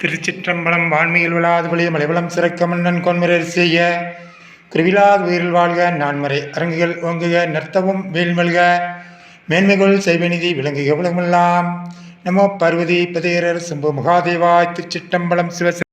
திருச்சிற்றம்பலம் வான்மையில் விழாது வழிய மலைவளம் சிறக்க மன்னன் கொன்முறையர் செய்ய. குருவிலாது உயிரில் வாழ்க நான்மறை அரங்குகள் ஓங்குக நர்த்தவும் வேல்மல்க மேன்மைகள் செய்வநிதி விளங்குக உலகமெல்லாம். நமோ பார்வதி பதையரர் சம்பு மகாதேவாய் திருச்சிற்றம்பலம் சிவ